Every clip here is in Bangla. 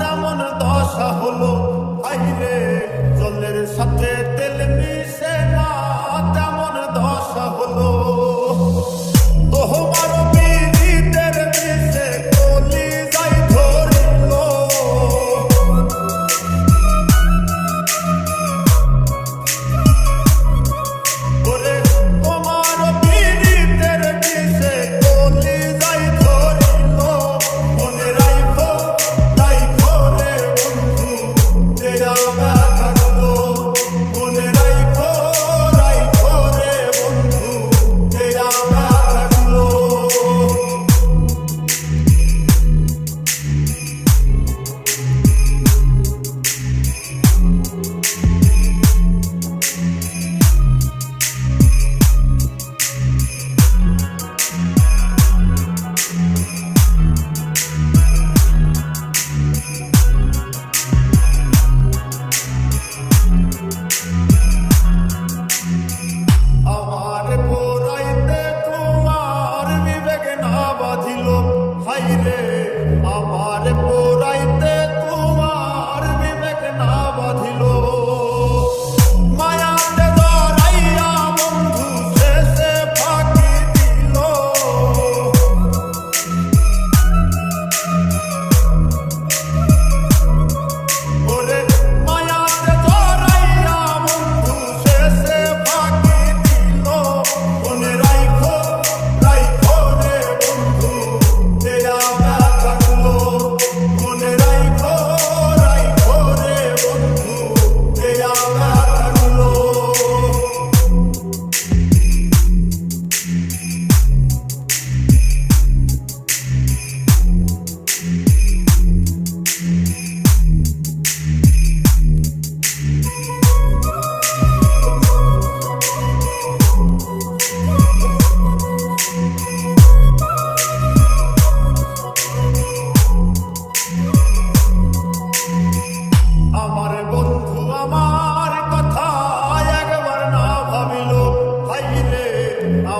তেমন দশা হলো আইরে জলের সাথে তেল মিশে Oh, oh, oh.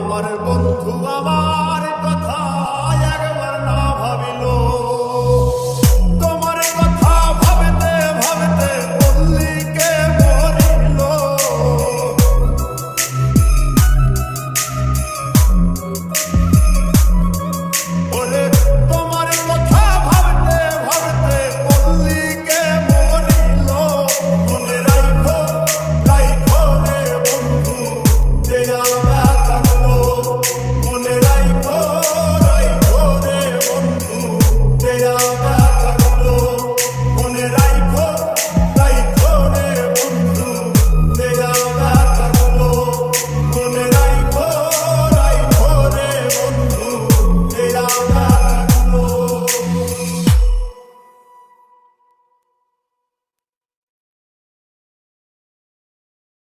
আমার বন্ধু আমার